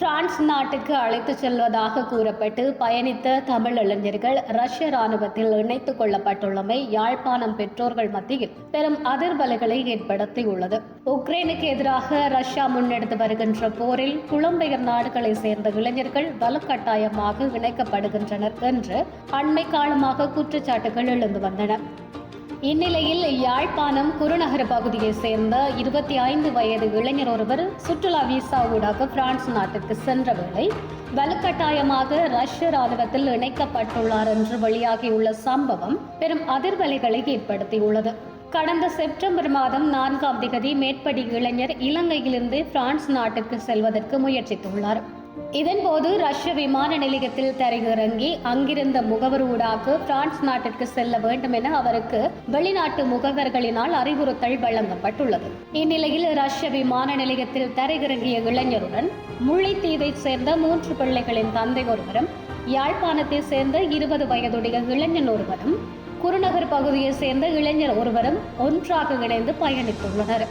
France நாட்டுக்கு அழைத்துச் செல்வதாக கூறப்பட்டு பயணித்த தமிழ் இளைஞர்கள் ரஷ்ய ராணுவத்தில் இணைத்துக் கொள்ளப்பட்டுள்ளமை யாழ்ப்பாணம் பெற்றோர்கள் மத்தியில் பெரும் அதிர்வலைகளை ஏற்படுத்தியுள்ளது. உக்ரைனுக்கு எதிராக ரஷ்யா முன்னெடுத்து வருகின்ற போரில் புலம்பெயர் நாடுகளை சேர்ந்த இளைஞர்கள் வலுக்கட்டாயமாக இணைக்கப்படுகின்றனர் என்று அண்மை காலமாக குற்றச்சாட்டுகள் எழுந்து வந்தன. இந்நிலையில் யாழ்ப்பாணம் குருநகர பகுதியைச் சேர்ந்த இருபத்தி ஐந்து வயது இளைஞர் ஒருவர் சுற்றுலா விசா ஊடாக பிரான்ஸ் நாட்டிற்கு சென்ற வேளை வலுக்கட்டாயமாக ரஷ்ய ராணுவத்தில் இணைக்கப்பட்டுள்ளார் என்று வெளியாகியுள்ள சம்பவம் பெரும் அதிர்வலைகளை ஏற்படுத்தியுள்ளது. கடந்த செப்டம்பர் மாதம் நான்காம் திகதி மேற்படி இளைஞர் இலங்கையிலிருந்து பிரான்ஸ் நாட்டுக்கு செல்வதற்கு முயற்சித்துள்ளார். இதன்போது ரஷ்ய விமான நிலையத்தில் தரையிறங்கி அங்கிருந்த முகவர் ஊடாக பிரான்ஸ் நாட்டிற்கு செல்ல வேண்டும் என அவருக்கு வெளிநாட்டு முகவர்களினால் அறிவுறுத்தல் வழங்கப்பட்டுள்ளது. இந்நிலையில் ரஷ்ய விமான நிலையத்தில் தரையிறங்கிய இளைஞருடன் முல்லைத்தீவைச் சேர்ந்த மூன்று பிள்ளைகளின் தந்தை ஒருவரும் யாழ்ப்பாணத்தை சேர்ந்த இருபது வயதுடைய இளைஞன் ஒருவரும் குருநகர் பகுதியை சேர்ந்த இளைஞர் ஒருவரும் ஒன்றாக இணைந்து பயணித்துள்ளனர்.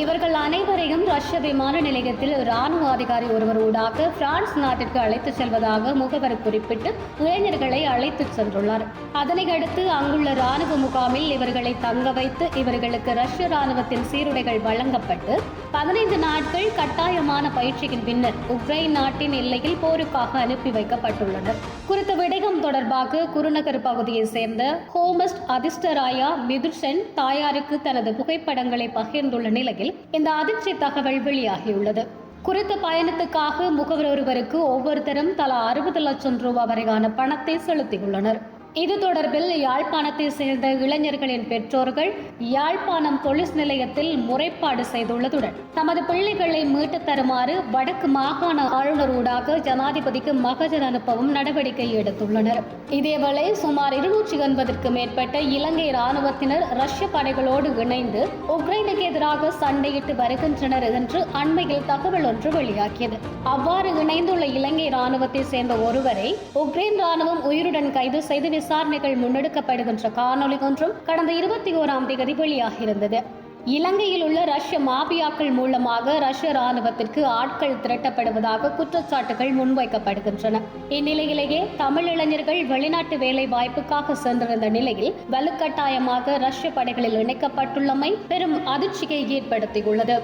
இவர்கள் அனைவரையும் ரஷ்ய விமான நிலையத்தில் ராணுவ அதிகாரி ஒருவர் ஊடாக பிரான்ஸ் நாட்டிற்கு அழைத்துச் செல்வதாக முகவர் குறிப்பிட்டு இளைஞர்களை அழைத்துச் சென்றுள்ளார். அதனை அடுத்து அங்குள்ள ராணுவ முகாமில் இவர்களை தங்க வைத்து இவர்களுக்கு ரஷ்ய ராணுவத்தின் சீருடைகள் வழங்கப்பட்டு பதினைந்து நாட்கள் கட்டாயமான பயிற்சியின் பின்னர் உக்ரைன் நாட்டின் எல்லையில் போருக்காக அனுப்பி வைக்கப்பட்டுள்ளனர். குறித்த விடயம் தொடர்பாக குருநகர் பகுதியைச் சேர்ந்த ஹோமஸ்ட் அதிர்ஷ்டராயா மிதுர்சென் தாயாருக்கு தனது புகைப்படங்களை பகிர்ந்துள்ள நிலையில் இந்த அதிர்ச்சி தகவல் வெளியாகியுள்ளது. குறித்த பயணத்துக்காக முகவர் ஒருவருக்கு ஒவ்வொருத்தரும் தலா அறுபது லட்சம் ரூபாய் வரையான பணத்தை செலுத்தியுள்ளனர். இது தொடர்பில் யாழ்ப்பாணத்தை சேர்ந்த இளைஞர்களின் பெற்றோர்கள் யாழ்ப்பாணம் போலீஸ் நிலையத்தில் முறைப்பாடு செய்துள்ளதுடன் தமது பிள்ளைகளை மீட்டு தருமாறு வடக்கு மாகாண ஆளுநர் ஊடாக ஜனாதிபதிக்கு மகஜர் அனுப்பவும் நடவடிக்கை எடுத்துள்ளனர். இதேவேளை சுமார் இருநூற்றி எண்பதற்கு மேற்பட்ட இலங்கை ராணுவத்தினர் ரஷ்ய படைகளோடு இணைந்து உக்ரைனுக்கு எதிராக சண்டையிட்டு வருகின்றனர் என்று அண்மையில் தகவல் ஒன்று வெளியாகியது. அவ்வாறு இணைந்துள்ள இலங்கை ராணுவத்தை சேர்ந்த ஒருவரை உக்ரைன் ராணுவம் உயிருடன் கைது செய்து விசாரணைகள் முன்னெடுக்கப்படுகின்ற காணொலி ஒன்றும் கடந்த இருபத்தி ஓராம் தேதி வெளியாகியிருந்தது. இலங்கையில் உள்ள ரஷ்ய மாபியாக்கள் மூலமாக ரஷ்ய ராணுவத்திற்கு ஆட்கள் திரட்டப்படுவதாக குற்றச்சாட்டுகள் முன்வைக்கப்படுகின்றன. இந்நிலையிலேயே தமிழ் இளைஞர்கள் வெளிநாட்டு வேலை வாய்ப்புக்காக சென்றிருந்த நிலையில் வலுக்கட்டாயமாக ரஷ்ய படைகளில் இணைக்கப்பட்டுள்ளமை பெரும் அதிர்ச்சியை ஏற்படுத்தியுள்ளது.